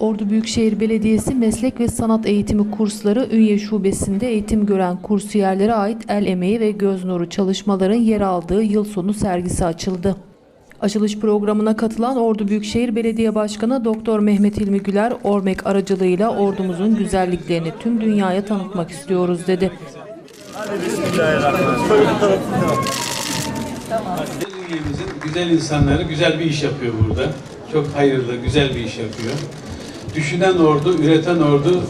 Ordu Büyükşehir Belediyesi Meslek ve Sanat Eğitimi Kursları Ünye Şubesi'nde eğitim gören kursiyerlere ait el emeği ve göz nuru çalışmaların yer aldığı yıl sonu sergisi açıldı. Açılış programına katılan Ordu Büyükşehir Belediye Başkanı Doktor Mehmet İlmi Güler, Ormek aracılığıyla ordumuzun güzelliklerini tüm dünyaya tanıtmak istiyoruz dedi. Belediyemizin güzel insanları güzel bir iş yapıyor burada. Çok hayırlı, güzel bir iş yapıyor. Düşünen ordu, üreten ordu,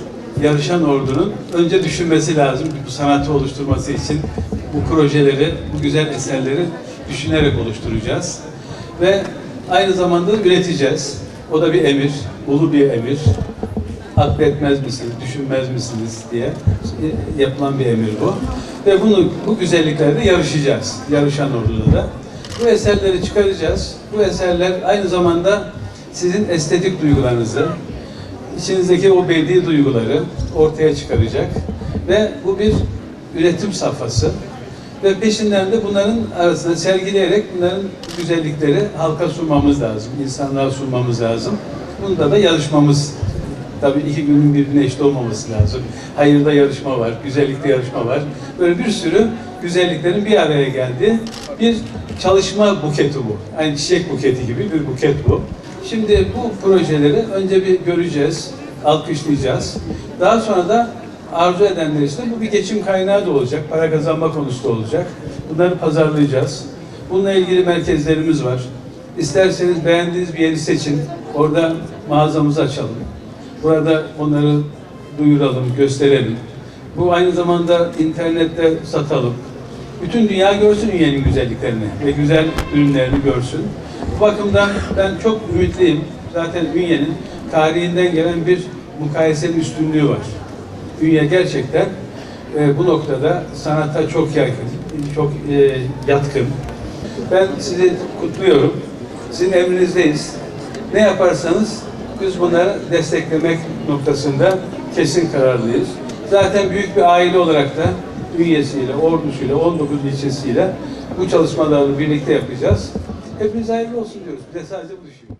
yarışan ordunun önce düşünmesi lazım bu sanatı oluşturması için. Bu projeleri, bu güzel eserleri düşünerek oluşturacağız. Ve aynı zamanda üreteceğiz. O da bir emir, ulu bir emir. Akletmez misiniz, düşünmez misiniz diye yapılan bir emir bu. Ve bunu bu güzelliklerde yarışacağız. Yarışan orduda da. Bu eserleri çıkaracağız. Bu eserler aynı zamanda sizin estetik duygularınızı, içinizdeki o bedi duyguları ortaya çıkaracak. Ve bu bir üretim safhası. Ve peşinden de bunların arasında sergileyerek bunların güzellikleri halka sunmamız lazım. insanlığa sunmamız lazım. Bunda da yarışmamız Tabii iki günün birbirine eşit olmaması lazım. Hayırda yarışma var, güzellikte yarışma var. Böyle bir sürü güzelliklerin bir araya geldiği bir çalışma buketi bu. Aynı çiçek buketi gibi bir buket bu. Şimdi bu projeleri önce bir göreceğiz, alkışlayacağız. Daha sonra da arzu edenler için bu bir geçim kaynağı da olacak, para kazanma konusu da olacak. Bunları pazarlayacağız. Bununla ilgili merkezlerimiz var. İsterseniz beğendiğiniz bir yeri seçin. Orada mağazamızı açalım. Burada onları duyuralım, gösterelim. Bu aynı zamanda internette satalım. Bütün dünya görsün Ünye'nin güzelliklerini ve güzel ürünlerini görsün. Bu bakımdan ben çok ümitliyim. Zaten Ünye'nin tarihinden gelen bir mukayeseli üstünlüğü var. Ünye gerçekten e, bu noktada sanata çok yakın, çok e, yatkın. Ben sizi kutluyorum. Sizin emrinizdeyiz. Ne yaparsanız biz bunları desteklemek noktasında kesin kararlıyız. Zaten büyük bir aile olarak da üyesiyle, ordusuyla, 19 ilçesiyle bu çalışmaları birlikte yapacağız. Hepiniz hayırlı olsun diyoruz. Bize sadece bu düşüyor.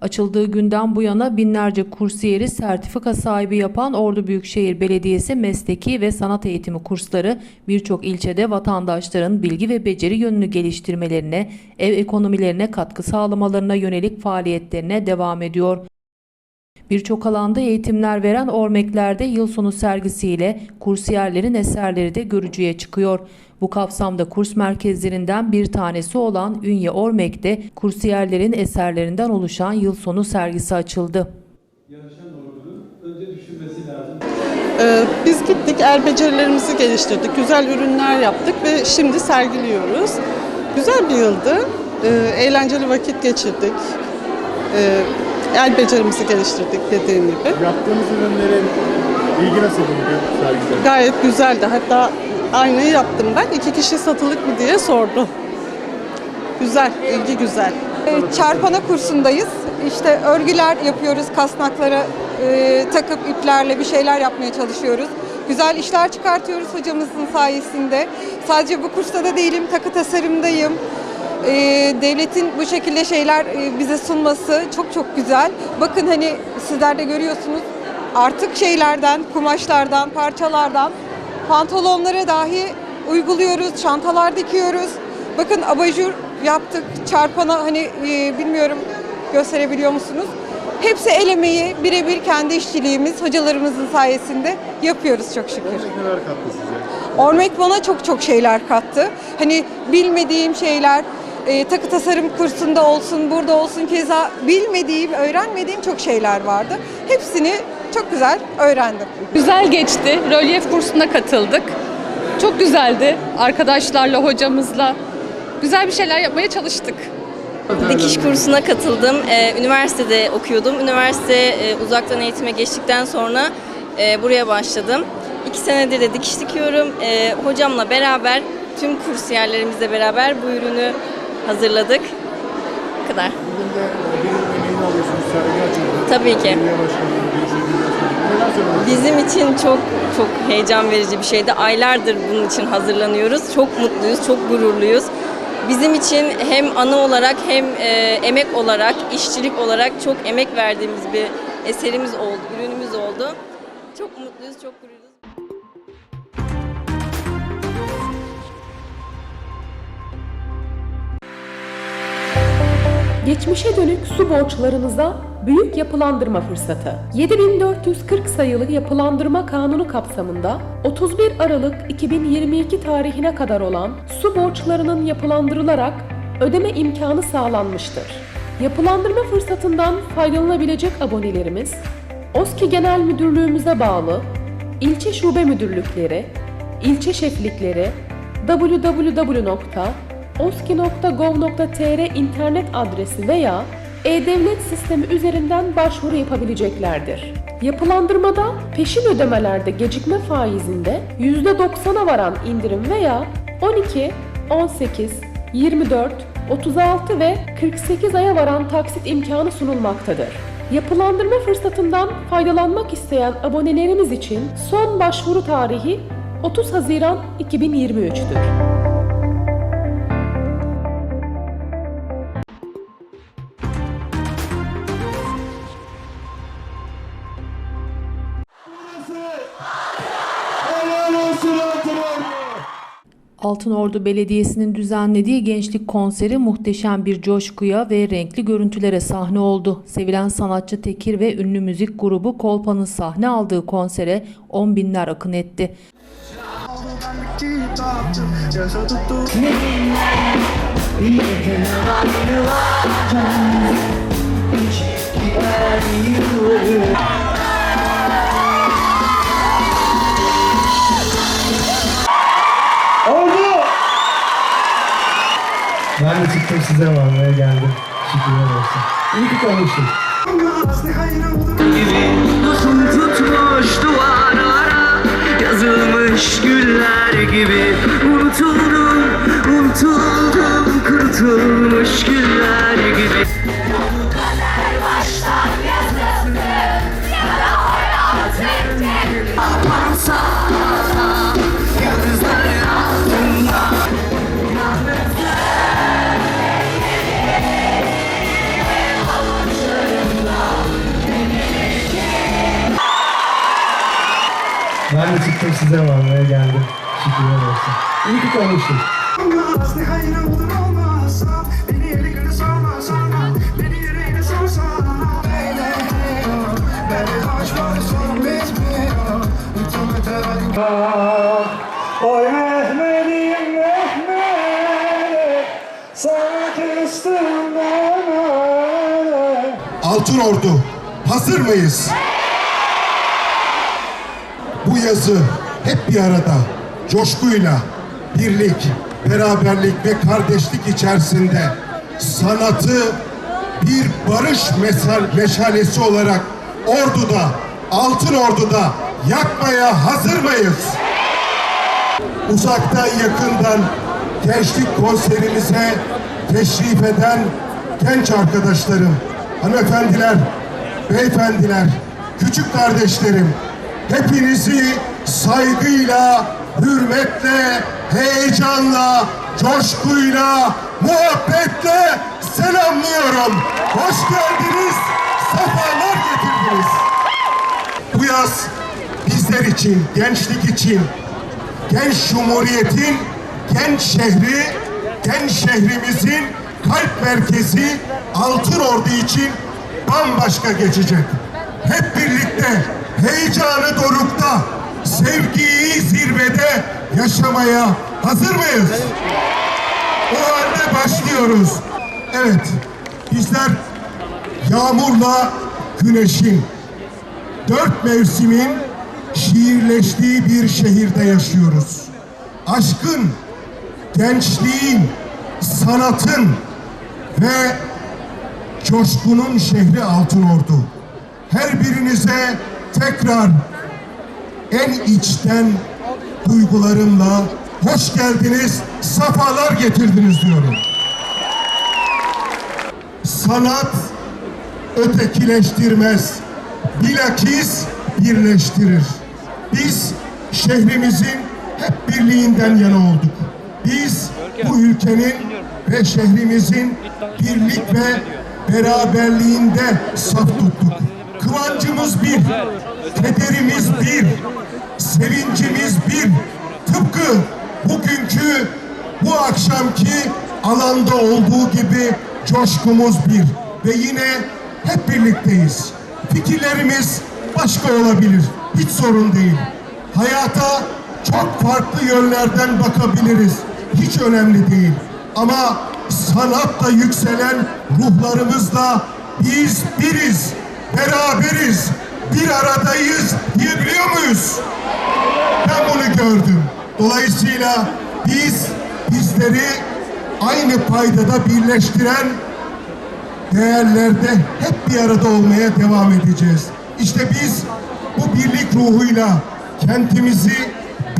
Açıldığı günden bu yana binlerce kursiyeri sertifika sahibi yapan Ordu Büyükşehir Belediyesi mesleki ve sanat eğitimi kursları birçok ilçede vatandaşların bilgi ve beceri yönünü geliştirmelerine, ev ekonomilerine katkı sağlamalarına yönelik faaliyetlerine devam ediyor. Birçok alanda eğitimler veren Ormekler'de yıl sonu sergisiyle kursiyerlerin eserleri de görücüye çıkıyor. Bu kapsamda kurs merkezlerinden bir tanesi olan Ünye Ormek'te kursiyerlerin eserlerinden oluşan yıl sonu sergisi açıldı. Yarışan ordunun önce düşünmesi lazım. Ee, Biz gittik, el becerilerimizi geliştirdik, güzel ürünler yaptık ve şimdi sergiliyoruz. Güzel bir yıldı, Ee, eğlenceli vakit geçirdik, Ee, el becerimizi geliştirdik dediğim gibi. Yaptığınız ürünlerin ilgi nasıl bugün sergide? Gayet güzeldi, hatta aynayı yaptım ben, iki kişi satılık mı diye sordu. Güzel, ilgi güzel. E, Çarpana kursundayız. İşte örgüler yapıyoruz, kasnaklara e, takıp iplerle bir şeyler yapmaya çalışıyoruz. Güzel işler çıkartıyoruz hocamızın sayesinde. Sadece bu kursta da değilim, takı tasarımdayım. E, devletin bu şekilde şeyler e, bize sunması çok çok güzel. Bakın hani sizler de görüyorsunuz artık şeylerden, kumaşlardan, parçalardan pantolonlara dahi uyguluyoruz, çantalar dikiyoruz. Bakın abajur yaptık, çarpana hani e, bilmiyorum gösterebiliyor musunuz? Hepsi el emeği, birebir kendi işçiliğimiz, hocalarımızın sayesinde yapıyoruz çok şükür. Neler kattı size? Ormek bana çok çok şeyler kattı. Hani bilmediğim şeyler, e, takı tasarım kursunda olsun, burada olsun keza bilmediğim, öğrenmediğim çok şeyler vardı. Hepsini çok güzel öğrendim. Güzel geçti. Rölyef kursuna katıldık. Çok güzeldi. Arkadaşlarla, hocamızla. Güzel bir şeyler yapmaya çalıştık. Dikiş kursuna katıldım. Ee, üniversitede okuyordum. Üniversite e, uzaktan eğitime geçtikten sonra e, buraya başladım. İki senedir de dikiş dikiyorum. E, hocamla beraber, tüm kursiyerlerimizle beraber bu ürünü hazırladık. Bu kadar. Bugün de bir emeğini alıyorsunuz, sergi açıldı. Tabii ki. Belediye başkanlığı, Büyükşehir Belediyesi. Neler söylemek Bizim için çok çok heyecan verici bir şeydi. Aylardır bunun için hazırlanıyoruz. Çok mutluyuz, çok gururluyuz. Bizim için hem anı olarak hem e, emek olarak, işçilik olarak çok emek verdiğimiz bir eserimiz oldu, ürünümüz oldu. Çok mutluyuz, çok gururluyuz. Geçmişe dönük su borçlarınıza büyük yapılandırma fırsatı. 7440 sayılı yapılandırma kanunu kapsamında 31 Aralık 2022 tarihine kadar olan su borçlarının yapılandırılarak ödeme imkanı sağlanmıştır. Yapılandırma fırsatından faydalanabilecek abonelerimiz OSKİ Genel Müdürlüğümüze bağlı ilçe şube müdürlükleri, ilçe şeflikleri, www.oski.gov.tr internet adresi veya e-devlet sistemi üzerinden başvuru yapabileceklerdir. Yapılandırmada peşin ödemelerde gecikme faizinde %90'a varan indirim veya 12, 18, 24, 36 ve 48 aya varan taksit imkanı sunulmaktadır. Yapılandırma fırsatından faydalanmak isteyen abonelerimiz için son başvuru tarihi 30 Haziran 2023'tür. Altınordu Belediyesi'nin düzenlediği gençlik konseri muhteşem bir coşkuya ve renkli görüntülere sahne oldu. Sevilen sanatçı Tekir ve ünlü müzik grubu Kolpa'nın sahne aldığı konsere on binler akın etti. Ben de çıktım size varmaya geldim. Şükürler olsun. İyi ki konuştuk. Dostum tutmuş duvarlara Yazılmış güller gibi Unutuldum, unutuldum Kurtulmuş güller gibi çıktım size varmaya geldim. Şükürler olsun. İyi ki konuştuk. Oy Mehmet'im Mehmet Sana küstüm ben Altın Ordu hazır mıyız? Bu yazı hep bir arada coşkuyla birlik, beraberlik ve kardeşlik içerisinde sanatı bir barış mesal meşalesi olarak orduda, Altın Ordu'da yakmaya hazır mıyız? Uzaktan yakından gençlik konserimize teşrif eden genç arkadaşlarım, hanımefendiler, beyefendiler, küçük kardeşlerim, hepinizi saygıyla, hürmetle, heyecanla, coşkuyla, muhabbetle selamlıyorum. Hoş geldiniz, sefalar getirdiniz. Bu yaz bizler için, gençlik için, genç cumhuriyetin, genç şehri, genç şehrimizin kalp merkezi Altın Ordu için bambaşka geçecek. Hep birlikte heyecanı dorukta, sevgiyi zirvede yaşamaya hazır mıyız? O halde başlıyoruz. Evet, bizler yağmurla güneşin, dört mevsimin şiirleştiği bir şehirde yaşıyoruz. Aşkın, gençliğin, sanatın ve coşkunun şehri Altınordu. Her birinize tekrar en içten duygularımla hoş geldiniz, safalar getirdiniz diyorum. Sanat ötekileştirmez, bilakis birleştirir. Biz şehrimizin hep birliğinden yana olduk. Biz bu ülkenin ve şehrimizin birlik ve beraberliğinde saf tuttuk. Kıvancımız bir, kederimiz bir, sevincimiz bir. Tıpkı bugünkü bu akşamki alanda olduğu gibi coşkumuz bir. Ve yine hep birlikteyiz. Fikirlerimiz başka olabilir. Hiç sorun değil. Hayata çok farklı yönlerden bakabiliriz. Hiç önemli değil. Ama sanatla yükselen ruhlarımızla biz biriz, beraberiz, bir aradayız diyebiliyor muyuz? Ben bunu gördüm. Dolayısıyla biz bizleri aynı paydada birleştiren değerlerde hep bir arada olmaya devam edeceğiz. İşte biz bu birlik ruhuyla kentimizi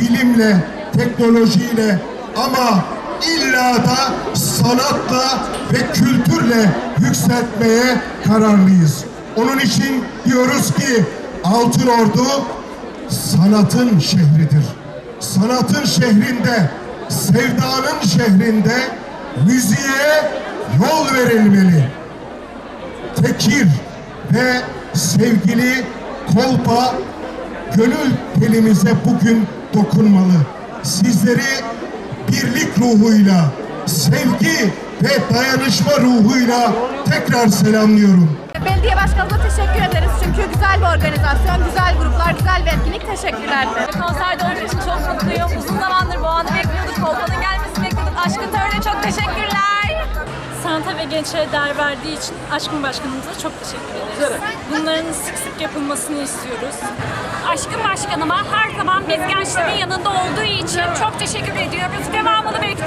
bilimle, teknolojiyle ama illa da sanatla ve kültürle yükseltmeye kararlıyız. Onun için diyoruz ki Altın Ordu sanatın şehridir. Sanatın şehrinde, sevdanın şehrinde müziğe yol verilmeli. Tekir ve sevgili Kolpa gönül telimize bugün dokunmalı. Sizleri birlik ruhuyla, sevgi ve dayanışma ruhuyla tekrar selamlıyorum. Belediye başkanımıza teşekkür ederiz çünkü güzel bir organizasyon, güzel gruplar, güzel bir etkinlik. Teşekkürler. Konserde olduğum için çok mutluyum. Uzun zamandır bu anı bekliyorduk. Kolpa'nın gelmesini bekliyorduk. Aşkın Törü'ne çok teşekkürler. Sanata ve gençlere değer verdiği için Aşkın Başkanımıza çok teşekkür ederiz. Bunların sık sık yapılmasını istiyoruz. Aşkın Başkanıma her zaman biz gençlerin yanında olduğu için çok teşekkür ediyoruz. Devamını bekliyoruz.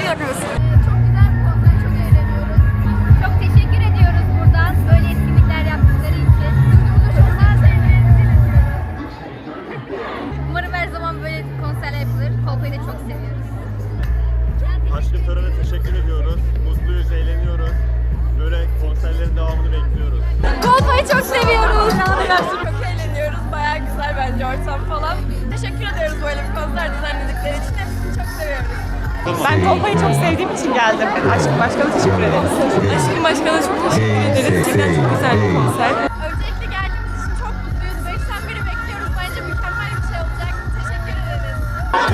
Ben Kolpa'yı çok sevdiğim için geldim. Aşkın Başkan'a teşekkür ederiz. Aşkın Başkan'a çok teşekkür ederiz. Gerçekten çok güzel bir konser. Öncelikle geldiğimiz için çok mutluyuz. Beşten beri bekliyoruz. Bence mükemmel bir şey olacak. Teşekkür ederiz.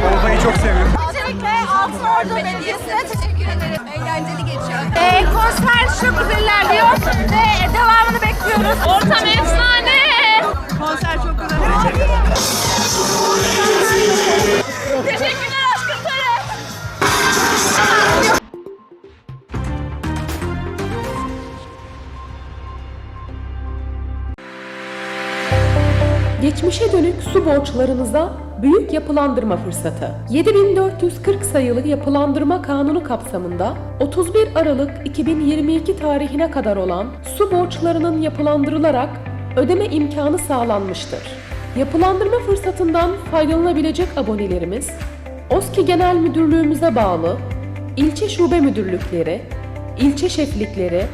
Kolpa'yı çok seviyorum. Öncelikle Altınordu Belediyesi'ne teşekkür ederim. Eğlenceli geçiyor. konser çok güzel ilerliyor ve devamını bekliyoruz. Ortam efsane. Konser çok borçlarınıza büyük yapılandırma fırsatı. 7440 sayılı yapılandırma kanunu kapsamında 31 Aralık 2022 tarihine kadar olan su borçlarının yapılandırılarak ödeme imkanı sağlanmıştır. Yapılandırma fırsatından faydalanabilecek abonelerimiz OSKİ Genel Müdürlüğümüze bağlı ilçe şube müdürlükleri, ilçe şeflikleri,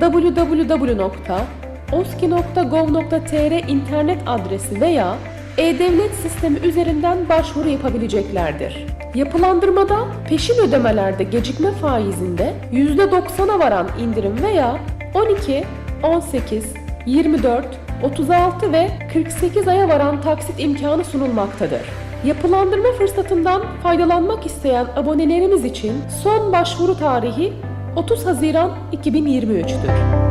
www.oski.gov.tr internet adresi veya e-devlet sistemi üzerinden başvuru yapabileceklerdir. Yapılandırmada peşin ödemelerde gecikme faizinde %90'a varan indirim veya 12, 18, 24, 36 ve 48 aya varan taksit imkanı sunulmaktadır. Yapılandırma fırsatından faydalanmak isteyen abonelerimiz için son başvuru tarihi 30 Haziran 2023'tür.